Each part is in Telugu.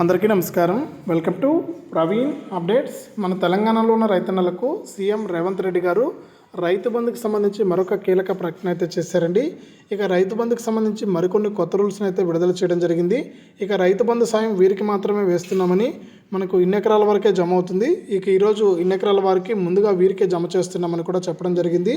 అందరికీ నమస్కారం. Welcome to Praveen updates. మన తెలంగాణలో ఉన్న రైతన్నలకు సీఎం రేవంత్ రెడ్డి గారు రైతు బంధుకు సంబంధించి మరొక కీలక ప్రకటన అయితే చేశారండి. ఇక రైతు బంధుకు సంబంధించి మరికొన్ని కొత్త రూల్స్ని అయితే విడుదల చేయడం జరిగింది. ఇక రైతు బంధు సాయం వీరికి మాత్రమే వేస్తున్నామని మనకు ఇన్ని ఎకరాల వరకే జమ అవుతుంది. ఇక ఈరోజు ఇన్ని ఎకరాల వారికి ముందుగా వీరికే జమ చేస్తున్నామని కూడా చెప్పడం జరిగింది.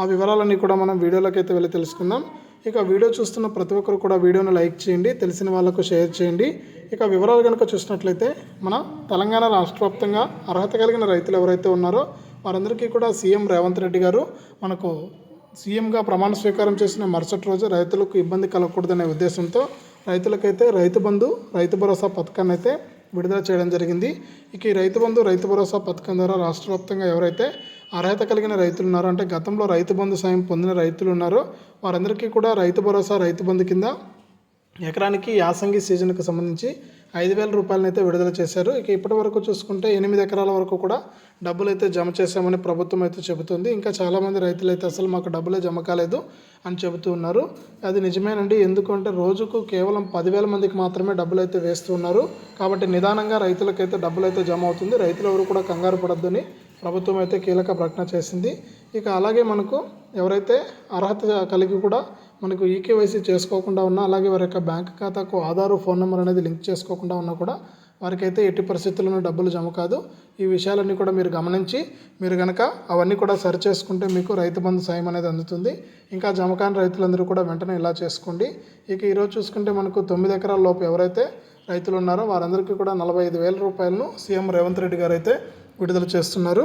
ఆ వివరాలన్నీ కూడా మనం వీడియోలోకి అయితే వెళ్ళి తెలుసుకుందాం. ఇక వీడియో చూస్తున్న ప్రతి ఒక్కరు కూడా వీడియోను లైక్ చేయండి తెలిసిన వాళ్ళకు షేర్ చేయండి. ఇక వివరాలు కనుక చూసినట్లయితే మన తెలంగాణ రాష్ట్ర వ్యాప్తంగా అర్హత కలిగిన రైతులు ఎవరైతే ఉన్నారో వారందరికీ కూడా సీఎం రేవంత్ రెడ్డి గారు మనకు సీఎంగా ప్రమాణ స్వీకారం చేసిన మరుసటి రోజు రైతులకు ఇబ్బంది కలగకూడదనే ఉద్దేశంతో రైతులకైతే రైతు బంధు రైతు భరోసా పథకాన్ని అయితే విడుదల చేయడం జరిగింది. ఇక ఈ రైతు బంధు రైతు భరోసా పథకం ద్వారా రాష్ట్ర వ్యాప్తంగా ఎవరైతే అర్హత కలిగిన రైతులు ఉన్నారో. అంటే గతంలో రైతు బంధు సాయం పొందిన రైతులు ఉన్నారో. వారందరికీ కూడా రైతు భరోసా రైతు బంధు కింద ఎకరానికి యాసంగి సీజన్కు సంబంధించి ఐదు వేల రూపాయలను అయితే విడుదల చేశారు. ఇక ఇప్పటి వరకు చూసుకుంటే ఎనిమిది ఎకరాల వరకు కూడా డబ్బులు అయితే జమ చేశామని ప్రభుత్వం అయితే చెబుతుంది. ఇంకా చాలామంది రైతులు అయితే అసలు మాకు డబ్బులే జమ కాలేదు అని చెబుతూ ఉన్నారు. అది నిజమేనండి. ఎందుకంటే రోజుకు కేవలం పదివేల మందికి మాత్రమే డబ్బులు అయితే వేస్తూ ఉన్నారు. కాబట్టి నిదానంగా రైతులకైతే డబ్బులు అయితే జమ అవుతుంది. రైతులు ఎవరు కూడా కంగారు పడద్దని ప్రభుత్వం అయితే కీలక ప్రకటన చేసింది. ఇక అలాగే మనకు ఎవరైతే అర్హత కలిగి కూడా మనకు ఈకేవైసీ చేసుకోకుండా ఉన్నా అలాగే వారి యొక్క బ్యాంక్ ఖాతాకు ఆధారు ఫోన్ నెంబర్ అనేది లింక్ చేసుకోకుండా ఉన్నా కూడా వారికైతే ఎట్టి పరిస్థితుల్లోనూ డబ్బులు జమ కాదు. ఈ విషయాలన్నీ కూడా మీరు గమనించి మీరు కనుక అవన్నీ కూడా సరి చేసుకుంటే మీకు రైతు బంధు సాయం అనేది అందుతుంది. ఇంకా జమ కాని రైతులందరూ కూడా వెంటనే ఇలా చేసుకోండి. ఇక ఈరోజు చూసుకుంటే మనకు తొమ్మిది ఎకరాల లోపు ఎవరైతే రైతులు ఉన్నారో వారందరికీ కూడా నలభై ఐదు వేల రూపాయలను సీఎం రేవంత్ రెడ్డి గారు అయితే విడుదల చేస్తున్నారు.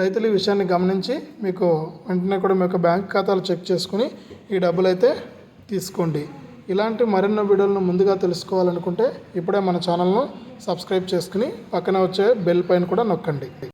రైతులు ఈ విషయాన్ని గమనించి మీకు వెంటనే కూడా మీ యొక్క బ్యాంక్ ఖాతాలు చెక్ చేసుకుని ఈ డబ్బులు అయితే తీసుకోండి. ఇలాంటి మరెన్నో వీడియోలను ముందుగా తెలుసుకోవాలనుకుంటే ఇప్పుడే మన ఛానల్ను సబ్స్క్రైబ్ చేసుకుని పక్కన వచ్చే బెల్ పైన కూడా నొక్కండి.